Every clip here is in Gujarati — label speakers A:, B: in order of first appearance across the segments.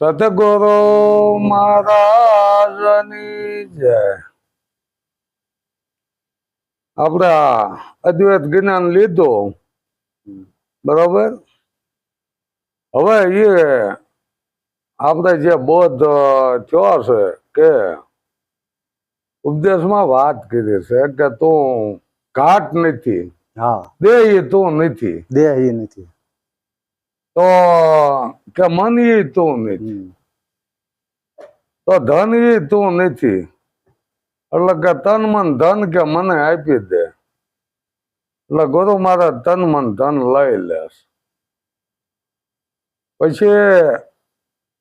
A: સતગુરુ મહારાજની જય. આપણે અદ્વૈત જ્ઞાન લીધું. બરોબર? હવે એ આપણે જે બોધ થયો છે કે ઉપદેશમાં વાત કરી છે કે તું ઘાટ નથી
B: હા.
A: દેહ તું નથી.
B: દેહ નથી.
A: તો કે મન એ તું નથી. તો ધન એ તું નથી. એટલે કે તન મન ધન કે મને આપી દે. એટલે ગુરુ મારા તન મન ધન લઈ લેશ પછી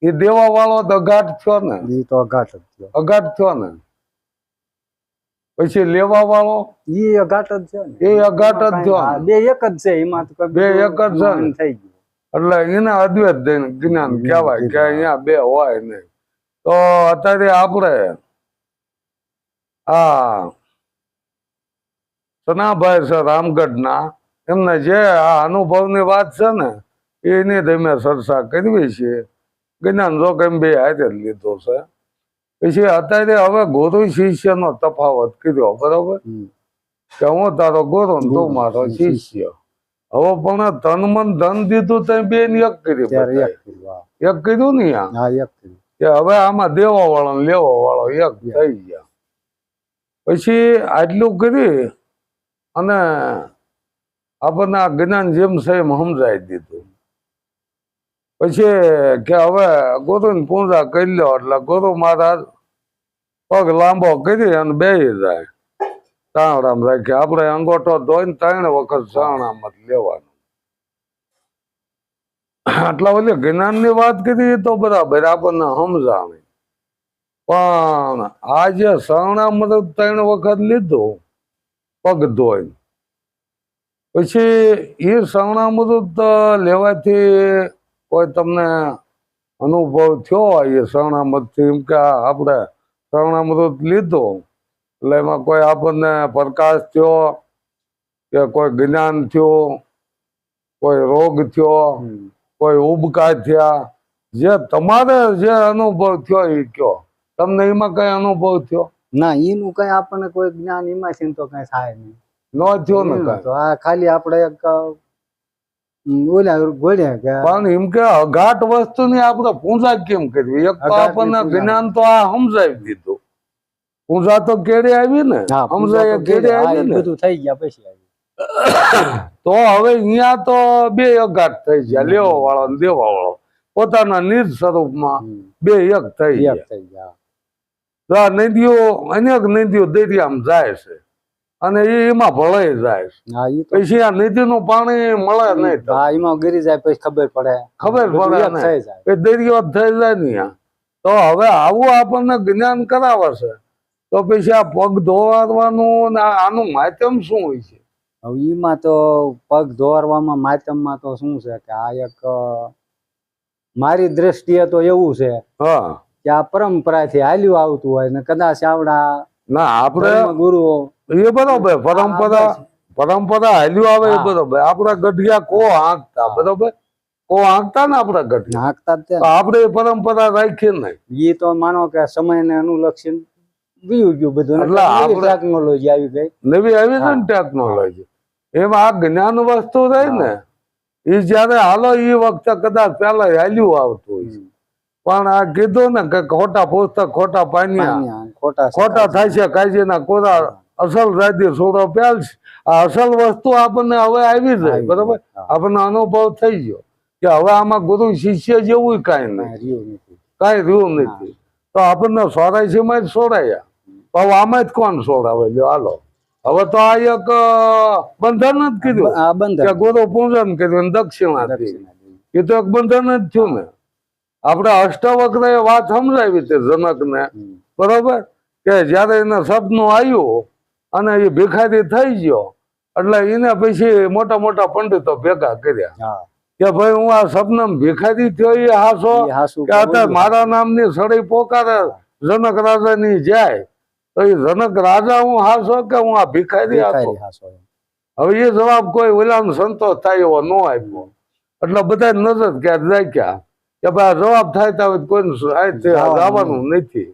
A: એ દેવા વાળો તો અઘાટ થયો ને.
B: એ તો અઘાટ થયો.
A: અઘાટ થયો ને. પછી લેવા વાળો
B: એ અઘાટ જ છે ને.
A: એ અઘાટ જ થયો
B: બે એક જ છે એમાં
A: બે એક જ
B: થઈ ગયું.
A: એટલે એના અદ્વૈત જ્ઞાન કહેવાય કે અહીંયા બે હોય નહીં. તો અત્યારે આપણે આ સનાભાઈ છે રામગઢના એમને જે આ અનુભવની વાત છે ને એની જ અમે ચર્ચા કરવી છે. જ્ઞાન જો કેમ બે હાથે જ લીધો છે. પછી અત્યારે હવે ગુરુ શિષ્યનો તફાવત કર્યો બરોબર? કે હું તારો ગુરુ તું મારો
B: શિષ્ય.
A: હવે પણ તન મન ધન દીધું તો બે એક કરી
B: એક કર્યું
A: એક કીધું ને. કે હવે આમાં દેવા વાળો ને લેવા વાળો એક થઈ ગયા. પછી આટલું કરી અને આપણને આ જ્ઞાન જેમ છે એમ સમજાવી દીધું. પછી કે હવે ગુરુ ની પૂજા કરી લો એટલે ગુરુ મહારાજ પગ લાંબો કરી અને બે જાય. તાવડામ રાખી આપણે અંગોઠો ધોઈને ત્રણ વખત સાણામાં લેવાનું. આટલા બધી જ્ઞાનની વાત કરી તો બરાબર, આપણને સમજાણી. પણ આ જે મતલબ ત્રણ વખત લીધું, પગ ધોઈ પછી એ શરણામૃત લેવાથી કોઈ તમને અનુભવ થયો એ શરણામૃતથી એમ કે આપણે શરણામૃત લીધું. એટલે એમાં કોઈ આપણને પ્રકાશ થયો કે કોઈ જ્ઞાન થયું કોઈ રોગ થયો કોઈ ઉબકા થયા જે તમારે જે અનુભવ થયો એ કયો. તમને એમાં કઈ અનુભવ થયો?
B: ના એનું કઈ આપણને કોઈ જ્ઞાન એમાંથી તો કઈ થાય નહીં.
A: ન થયો ને
B: આ ખાલી આપણે એક ઓલા બોલ્યા કે
A: પણ એમ કે અઘાટ વસ્તુની આપણે પૂજા કેમ કરવી? એક તો આપણને જ્ઞાન તો આ સમજાવી દીધું. પૂજા તો કેડે આવી ને
B: હા પૂજા
A: સમજાય
B: તો
A: કેળે
B: કરી. હા,
A: આવી ને
B: બધું થઈ ગયા પછી
A: તો હવે અહીંયા તો બે અઘાટ થઈ ગયા લેવા વાળો ને દેવા વાળો. પોતાના નિજ સ્વરૂપમાં. બે એક થઈ ગયા. નદીઓ અનેક નદીઓ દરિયામાં જાય છે. અને એ એમાં ભળાઈ જાય પછી આ નદી નું પાણી મળે નહીં
B: એમાં ગરી જાય પછી ખબર પડે.
A: ખબર પડે દરિયો થઈ જાય ને તો હવે આવું આપણને જ્ઞાન કરાવે છે. તો પછી આ પગ ધોવાનું આનું માધ્યમ શું હોય છે?
B: હવે ઈમાં તો પગ ધોવામાં માધ્યમમાં તો શું છે કે આ એક મારી દ્રષ્ટિએ તો એવું છે કે આ પરંપરાથી હાલ્યું આવતું હોય ને કદાચ આવડા
A: ના આપણે
B: ગુરુઓ
A: એ બરોબર પરંપરા પરંપરા હાલ્યું આવે એ. બરોબર. આપણા ગઢિયા કો આંકતા બરોબર? કો આંકતા ને આપણા ગઢિયા?
B: આંકતા
A: આપડે આપણે પરંપરા રાખીએ નહીં
B: એ તો માનો કે સમયને અનુલક્ષીને વયું ગયું બધું?
A: એટલે આપણે-
B: ટેકનોલોજી આવી ગઈ.
A: નવી આવી છે ને ટેકનોલોજી એમાં આ જ્ઞાન વસ્તુ થાય ને એ જયારે હાલો એ વખતે કદાચ પેલા હાલ્યું આવતું હોય પણ આ કીધું ને કે ખોટા પુસ્તક ખોટા પાનિયા
B: ખોટા
A: ખોટા થાય છે કાયદેના કોરા અસલ રાજ્ય સોડો પ્યાલ છે. આ અસલ વસ્તુ આપણને હવે આવી જાય બરાબર? આપણને અનુભવ થઈ ગયો કે હવે આમાં ગુરુ શિષ્ય જેવું કાંઈ નહીં
B: કાંઈ રહ્યું નથી.
A: તો આપણને સોરાશીમાં જ સોડાયા હવે આમાં જ કોણ સોડાવે જો હાલો. હવે તો આ એક બંધન જ કીધું.
B: આ બંધન.
A: ગુરુ પૂજન કીધું દક્ષિણા એ તો એક બંધન જ થયું ને. આપણે અષ્ટવક્ર એ વાત સમજાવી છે જનક
B: ને
A: બરોબર? કે જયારે એને સપનું આવ્યું અને એ ભિખારી થઈ ગયો એટલે એને પછી મોટા મોટા પંડિતો ભેગા કર્યા. કે ભાઈ હું આ સપનામાં ભિખારી થયો એ હાસો? કે મારા નામની સળી પોકારે જનક રાજાની જાય. તો એ જનક રાજા હું હાસો કે હું આ ભિખારી હાસો. હવે એ જવાબ કોઈ ઓલામ સંતોષ થાય એવો ન આપ્યો. એટલે બધા નજર ક્યાં રાખ્યા કે ભાઈ આ જવાબ થાય તો કોઈ
B: જવાનું
A: નથી.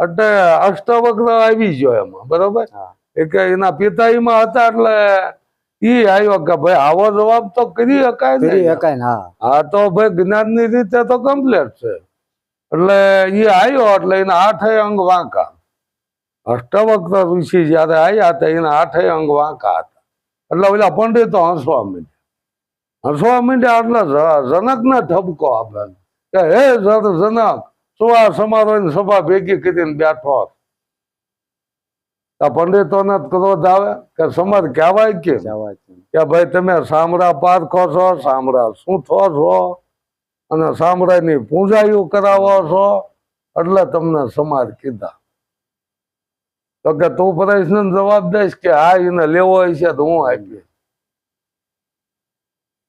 A: એટલે અષ્ટવક્ર આવી ગયો એમાં બરોબર. એ કે એના પિતા એમાં હતા એટલે ઈ આવ્યો કે ભાઈ આવો જવાબ તો કરી શકાય
B: કરી
A: ને
B: શકાય હા
A: તો ભાઈ જ્ઞાનની રીતે તો કમ્પ્લીટ છે. એટલે એ આવ્યો એટલે એના આઠેય અંગ વાંકા. અષ્ટવક્ર ઋષિ જયારે આવ્યા હતા એના આઠેય અંગ વાંકા હતા. એટલે ઓલા પંડિતો હસવા માંડ્યા હસવા માંડ્યા એટલે જનકને ઠપકો આપે. કે હે જનક શું આ સમારોહની સભા ભેગી કરીને બેઠો આ પંડિતોને ક્રોધ આવે કે સમાજ કહેવાય
B: કે છે.
A: કે ભાઈ તમે સામરા પારખો છો સામડા સૂંથો છો અને સામડાની પૂજાયું કરાવો છો એટલે તમને સમાજ કીધા. તો કે તું પ્રશ્ન જવાબ દઈશ કે હા એને લેવો છે તો હું આપીશ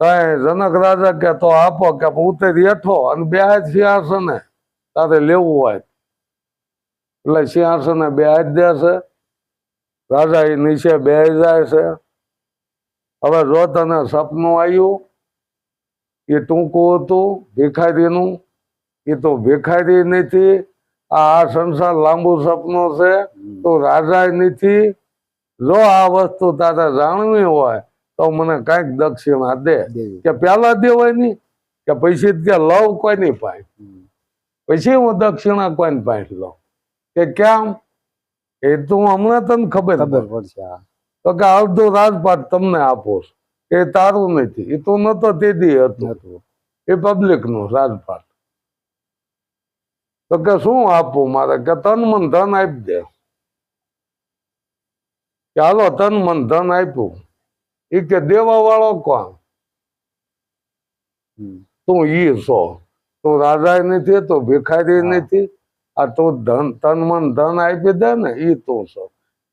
A: કઈ જનક રાજા કે તો આપો કે ઉતરી હેઠો અને બે હાથ સિંહાસને, તારે લેવું હોય. એટલે સિંહાસને બે હાથ દે છે રાજા એ નીચે બે જાય છે. હવે જો તને સપનું આવ્યું, એ ટૂંકું હતું, ભિખારીનું, એ તો ભિખારી નથી આ સંસાર લાંબુ સપનો છે તો રાજા નથી જો આ વસ્તુ તારે જાણવી હોય તો મને કંઈક દક્ષિણા દે. કે પેલા દેવાની કે પછી કે લવ કોઈની
B: હમ.
A: પછી હું દક્ષિણા કોઈની પાઠ લઉં? કે કેમ? એ તો હમણાં તને ખબર
B: ખબર પડશે
A: તો કે અડધો રાજપાટ તમને આપો એ તારું નથી. એ તો નતો તે દી હતું. એ પબ્લિકનું રાજપાટ. તો કે શું આપવું મારે કે તન મન ધન આપી દે. કે હાલો તન મન ધન આપ્યું. એ કે દેવા વાળો કોણ તું ઈ છો. તું રાજા નથી તું ભિખારી નથી. આ તું ધન તન મન ધન આપી દે ને ઈ તું છો.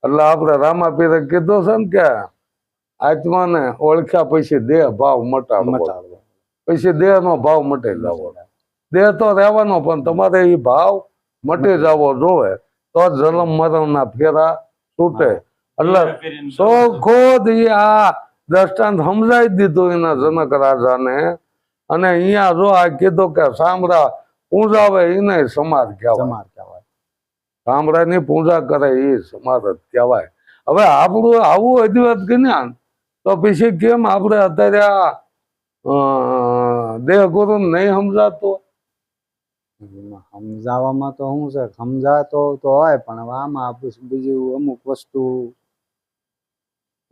A: એટલે આપણે રામાપીરે કીધું છે ને કે આત્માને ઓળખ્યા પછી દેહ ભાવ મટાડવો.
B: મટાડવો.
A: પછી દેહ નો ભાવ મટાઈ જવો દેહ તો રહેવાનો પણ તમારે એ ભાવ મટી જવો જોવે તો જલમ જન્મ મરણ ના ફેરા તૂટે એટલે સો ખુદ ઈ આ દ્રષ્ટાંત સમજાવી દીધું એના જનક રાજાને. અને અહીંયા જો આ કીધું કે સામરા પૂજાવે એને સમાજ કહેવાય.
B: સમાર કહેવાય.
A: સાંભળાની પૂજા કરે એ સમાજ જ કહેવાય. હવે આપણું આવું અધિવત જ્ઞાન તો પછી કેમ આપણે અત્યારે આ દેહ ગુરુ નહીં સમજાતું?
B: સમજાવવામાં તો શું છે? સમજાતો તો હોય પણ આમાં બીજું અમુક વસ્તુ.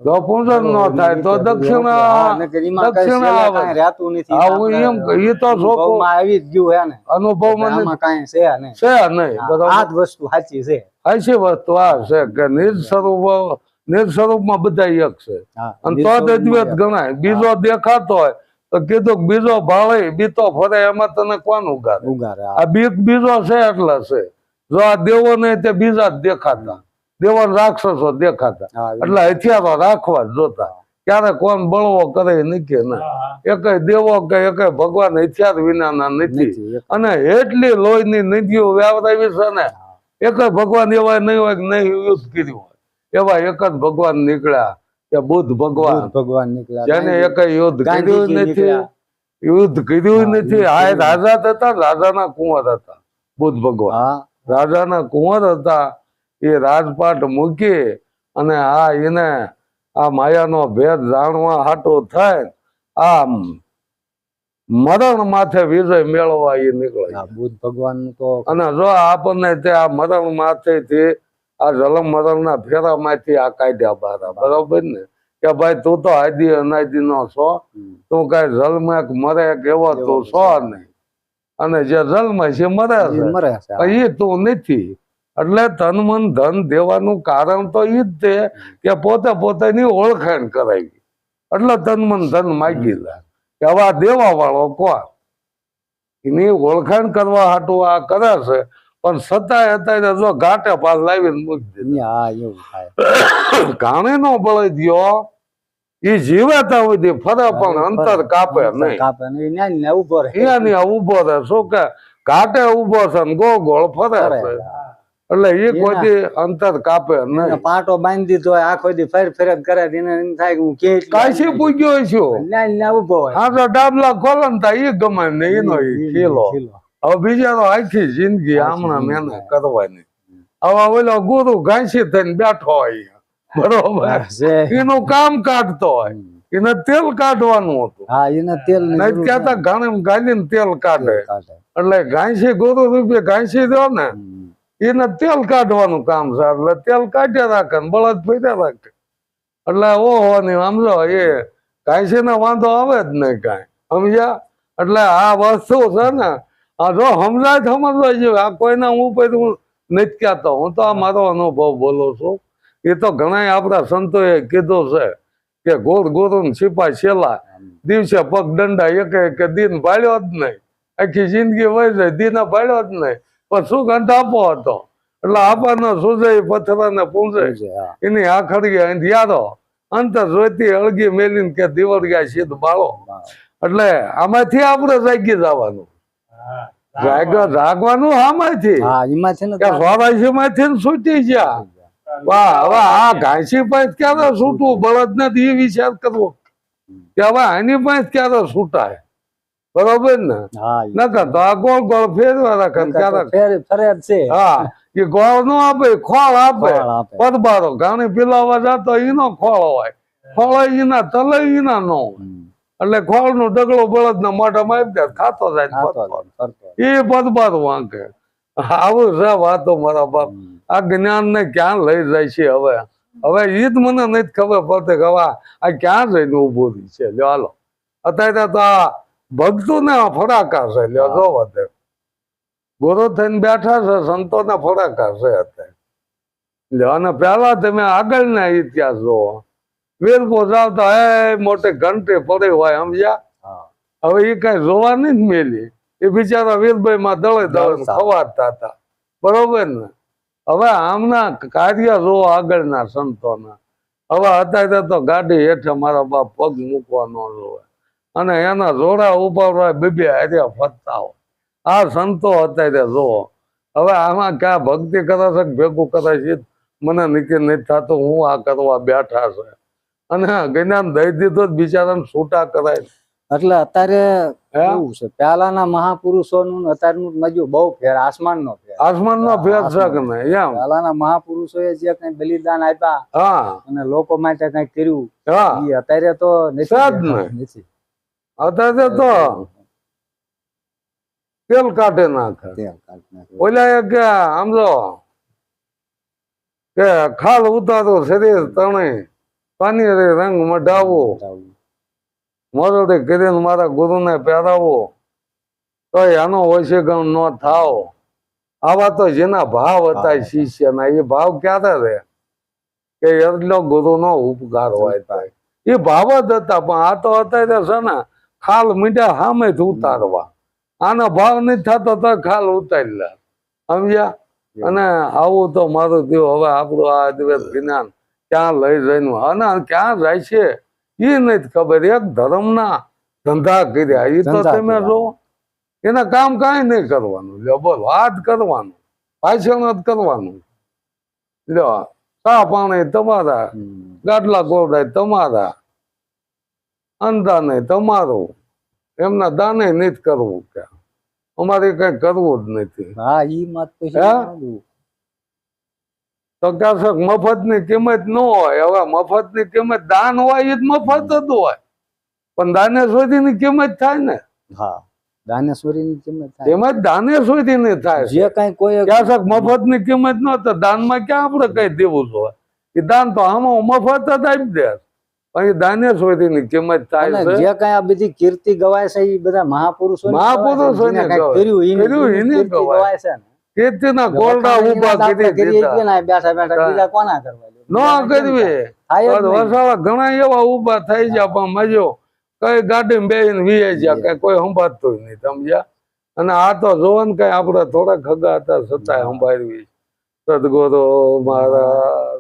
A: જો પૂજન ન થાય તો દક્ષિણા
B: નકર એમાં કઈ
A: દક્ષિણા આવે.
B: રહેતું નથી.
A: હા, એમ કહું, તો છોકરો-
B: આવી જ ગયું હે ને.
A: અનુભવમાં
B: આમાં કાંઈ છે નહીં.
A: છે નહીં.
B: આ જ વસ્તુ સાચી છે.
A: આશી વસ્તુ આ છે કે નિર્સ્વરૂપ નિર્સ્વરૂપમાં બધા એક છે. અને તો જ અદ્વૈત ગણાય. બીજો દેખાતો હોય તો કીધું બીજો ભાવે બીતો ફરે એમાં તને કોણ
B: ઉગારે?
A: આ બીક બીજો છે એટલે છે. જો આ દેવો ને તે બીજા જ દેખાતા. દેવો રાક્ષસો દેખાતા. એટલે હથિયારો રાખવા જોતા. ક્યારે કોણ બળવો કરે નીકળે ના. એકે દેવો કે એક ભગવાન હથિયાર વિનાના નથી.
B: નથી
A: અને એટલી લોહીની નદીઓ વ્યાવરાવી છે ને એક જ ભગવાન એવા નહીં હોય કે નહીં યુદ્ધ કર્યું હોય. એવા એક જ ભગવાન નીકળ્યા. કે બુદ્ધ ભગવાન.
B: ભગવાન નીકળ્યા.
A: જેને એક યુદ્ધ કર્યું નથી. યુદ્ધ કર્યું નથી. આ રાજા હતા રાજાના કુંવર હતા બુદ્ધ ભગવાન. રાજાના કુંવર હતા એ રાજપાટ મૂકી અને આ એને આ માયાનો ભેદ જાણવા હાટો થાય આ મરણ માથે વિજય મેળવવા એ નીકળે
B: બુદ્ધ ભગવાન તો
A: અને જો આપણને તે આ મરણ માથેથી આ જલમ મરણના ફેરામાંથી આ કાઢ્યા બારા. બરોબર ને? કે ભાઈ તું તો હાદી અનાદી નો છો તું કઈ જલમાં એક મરે એક એવો તું છો નહીં. અને જે જલમાં છે મરે
B: એ
A: છે. એ તું નથી. એટલે તન મન ધન દેવાનું કારણ તો ઈ જ છે કે પોતે પોતાની ઓળખાણ કરાવી. એટલે તન મન ધન માગી લે. કે હવે આ દેવા વાળો કોણ? એની ઓળખાણ કરવા હાટું આ કરે છે. પણ છતાંય હતા જો ઘાટે પાલ લાવીને મૂકી દે.
B: હા એવું થાય.
A: કાણે નો બળી ગયો એ જીવાતા સુધી ફરે પણ અંતર કાપે નહીં.
B: કાપે નહીં. ઊભો રહે.
A: અહીંયા ઊભો રહે. શું કે ઘાટે ઊભો છે ને ગોળ ગોળ ફરે. એટલે એ કોઈ અંતર કાપે નહીં.
B: પાટો બાંધી દીધો હોય આખો દી ફેર ફેર કરે એને એમ થાય કે હું કે
A: કાશી પૂગ્યો છું
B: ના ના ઊભો હોય.
A: આ તો ડાબલા ખોલન તા એ ગમે ને એનો ખીલો. હવે બીજાનો આખી જિંદગી હમણાં મહેનત કરવાની. હવે ઓલો ગુરુ ઘાસી થઈને બેઠો હોય. બરોબર? એનું કામ કાઢતો હોય. એને તેલ કાઢવાનું હતું.
B: હા એને તેલ
A: નહીં કહેતા ઘાણે ગાલીને તેલ કાઢે. એટલે ઘાસી ગુરુ રૂપે ઘાસી દો ને એને તેલ કાઢવાનું કામ છે. એટલે તેલ કાઢ્યા રાખે ને બળદ ફેર્યા રાખે. એટલે ઓહો ને સમજો એ ઘાસી ને વાંધો આવે જ નહીં કાંઈ. સમજ્યા? એટલે આ વસ્તુ છે ને આ જો સમજાય તો સમજવા જોઈએ આ કોઈના હું પછી નથી કહેતો. હું તો આ મારો અનુભવ બોલું છું. એ તો ઘણા આપણા સંતોએ કીધું છે કે ગોર ગોરુ ને સિપાઈ છેલ્લા દિવસે પગ દંડા એક એક દિન ભાળ્યો જ નહીં. આખી જિંદગી વહી જાય દિન ભાળ્યો જ નહીં. પણ શું અંત આપો હતો? એટલે આપવાનો સુજય પથ્થરને પૂંજે
B: છે.
A: એની આખડી યાદો અંતર જોઈતી અળગી મેલીને કે દિવળિયા સીધ બાળો. એટલે આમાંથી આપણે જાગી જવાનું. જાગ- આમાંથી
B: હા એમાંથી ને
A: કે માંથી છૂટી ગયા. વાહ હવે આ ઘાસી પાસે ક્યારે છૂટવું? બળદ ને એ વિચાર કરવો. કે હવે આની પાસે ક્યારે છૂટાય? બરોબર ને? નકર તો આ ગોળ ગોળ ફેરવા રાખે ક્યારેક.
B: છે.
A: હા એ ગોળ નો આપે ખોળ આપે. પદબારો. ઘણી પીલાવા જતો એનો ખોળ હોય. ખોળ એના તલે એના નો હોય. એટલે ખોળ નો ડગલો બળદ ના મોઢામાં આવી જાય ખાતો જાય ને. એ બદબાદ વાંકે. આવું છે વાતો મારા બાપ. આ જ્ઞાન ને ક્યાં લઈ જાય છે હવે? હવે એ જ મને નથી ખબર પડતી કે હવે આ ક્યાં જઈને ઉભું રહી છે? હાલો. અત્યારે તો આ ભક્તો ને ફડાકાર છે લ્યો જો વધે ગુરુ થઈને બેઠા છે સંતો ને ફડાકાર છે અત્યારે. અને પેલા તમે આગળના ઇતિહાસ જોવો વીરપુર જાવ હે મોટે ઘંટે પડી હોય સમજ્યા? હવે એ કઈ જોવાની જ મેલી. એ બિચારા વેદભાઈ માં દળે દળે ખવાતા હતા. બરોબર ને? હવે આમના કાર્ય જોવો આગળના સંતોના. હવે અત્યારે તો ગાડી હેઠે મારા બાપ પગ મૂકવા ન જોવે અને એના જોડા ઉપાડવા બીબે હાર્યા ફરતા હોય. આ સંતો અત્યારે જોવો હવે આમાં ક્યાં ભક્તિ કરે છે ભેગું કરે છે મને નક્કી નથી થતું. હું આ કરવા બેઠા છે. અને જ્ઞાન દઈ દીધો બિચારાને છૂટા કરાય.
B: એટલે અત્યારે? એવું છે? પહેલાના મહાપુરુષોનું અત્યારનું મજુ બહુ ફેર આસમાનનો ફેર.
A: આસમાન નો ફેર છે કે નહીં એમ?
B: પહેલાના મહાપુરુષોએ જે કઈ બલિદાન આપ્યા
A: હા.
B: અને લોકો માટે કઈ કર્યું
A: હા.
B: ઈ અત્યારે તો નથી
A: અત્યારે તો તેલ કાઢે નાખે.
B: તેલ કાઢે.
A: ઓલા એક આમ જો કે ખાલ ઉતારો શરીર તણે. પાણી રે રંગ મઢાવો. મોરડે કરીને મારા ગુરુને પહેરાવો. તો એનો વશીકરણ ન થાવ આવા તો જેના ભાવ હતા. શિષ્યના એ ભાવ ક્યારે રે કે એટલો ગુરુનો ઉપકાર હોય થાય એ ભાવ જ હતા પણ આ તો અત્યારે છે ને ખાલ મીઠા સામે જ ઉતારવા. આનો ભાવ નથી થતો તો ખાલ ઉતારી લે. સમજ્યા? અને આવું તો મારું થયું. હવે આપણું આ અદ્વૈત જ્ઞાન ક્યાં લઈ જઈને અને ક્યાં જાય છે? એ નથી ખબર. એક ધર્મના ધંધા કર્યા. એ તો તમે જો એના કામ કાંઈ નહીં કરવાનું. લ્યો બોલો આ જ કરવાનું. પાછળ જ કરવાનું. લ્યો ચા પાણી તમારા. ગાટલા ગોળાય તમારા. અંદાને તમારું. એમના દાને નહીં કરવું કે અમારે કઈ કરવું જ નથી.
B: હા એ વાત પછી.
A: તો કહેશો મફતની કિંમત ન હોય. હવે મફતની કિંમત દાન હોય એ જ મફત જ હોય. પણ દાનેશ્વરીની કિંમત થાય ને?
B: હા દાનેશ્વરી કિંમત થાય.
A: એમાં જ થાય
B: જે કઈ કોઈ
A: કહેશો મફતની કિંમત ન તો દાનમાં ક્યાં આપણે કઈ દેવું જોઈએ એ દાન તો આમાં મફત જ આપી દે. ની કિંમત થાય છે.
B: જે કઈ આ બધી કીર્તિ ગવાય છે એ બધા મહાપુરુષો
A: મહાપુરુષોને ગવાય.
B: કર્યું
A: એને ગવાય.
B: ગવાય છે ને?
A: કીર્તિના ગોલડા
B: ઊભા
A: કરી દીધા
B: બેઠા બેઠા બીજા કોના કરવા?
A: ન કરવી. વસાવા ઘણા એવા ઊભા થઈ ગયા પણ મજો. કઈ ગાડી બેહીને વીએ ગયા કઈ કોઈ સંભાળતું નહીં સમજ્યા? અને આ તો જોવાનું કઈ આપડે થોડા ખગા હતા છતાંય સંભાળવી. સદગુરુ મારા